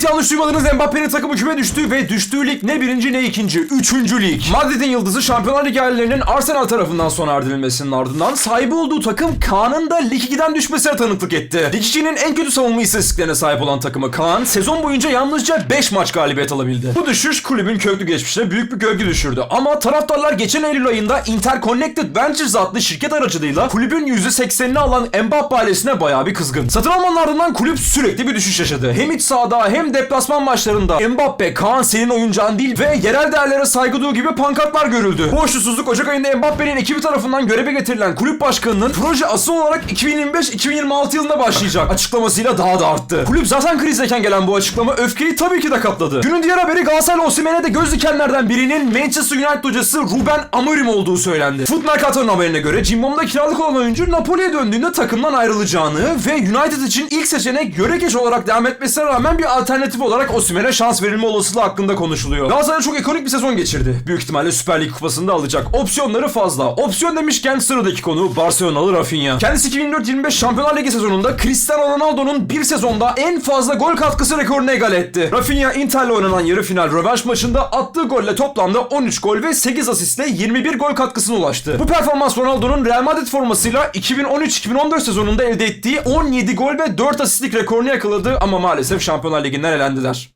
Evet yanlış duymadınız Mbappe'nin takımı küme düştü ve düştüğü lig ne birinci ne ikinci. Üçüncü lig. Madrid'in yıldızı Şampiyonlar Ligi hayallerinin Arsenal tarafından sona erdirilmesinin ardından sahibi olduğu takım Kaan'ın da Lig 2'den düşmesine tanıklık etti. Lig 2'nin en kötü savunma istatistiklerine sahip olan takımı Kaan sezon boyunca yalnızca 5 maç galibiyet alabildi. Bu düşüş kulübün köklü geçmişine büyük bir gölge düşürdü. Ama taraftarlar geçen Eylül ayında Interconnected Ventures adlı şirket aracılığıyla kulübün %80'ini alan Mbappe ailesine bayağı bir kızgın. Satın almanın ardından kulüp sürekli bir düşüş yaşadı. Hem iç sahada hem deplasman maçlarında Mbappe, Kaan senin oyuncağın değil ve yerel değerlere saygı duyu gibi pankartlar görüldü. Bu hoşnutsuzluk Ocak ayında Mbappe'nin ekibi tarafından göreve getirilen kulüp başkanının proje asıl olarak 2025-2026 yılında başlayacak açıklamasıyla daha da arttı. Kulüp zaten krizdeyken gelen bu açıklama öfkeyi tabii ki de katladı. Günün diğer haberi Galatasaray Osimhen'e de göz dikenlerden birinin Manchester United hocası Ruben Amorim olduğu söylendi. Foot Mercato'nun haberine göre Cimbom'da kiralık olan oyuncu Napoli'ye döndüğünde takımdan ayrılacağını ve United için ilk seçenek Göregeç olarak devam etmesine rağmen bir alternatif olarak Osimhen'e şans verilme olasılığı hakkında konuşuluyor. Galatasaray çok ekonomik bir sezon geçirdi. Büyük ihtimalle Süper Lig kupasını da alacak. Opsiyonları fazla. Opsiyon demişken sıradaki konu Barcelonalı Rafinha. Kendisi 2024-25 Şampiyonlar Ligi sezonunda Cristiano Ronaldo'nun bir sezonda en fazla gol katkısı rekorunu egal etti. Rafinha Inter'le oynanan yarı final rövanş maçında attığı golle toplamda 13 gol ve 8 asistle 21 gol katkısına ulaştı. Bu performans Ronaldo'nun Real Madrid formasıyla 2013-2014 sezonunda elde ettiği 17 gol ve 4 asistlik rekorunu yakaladı ama maalesef Şampiyonlar Ligi'nden elendiler.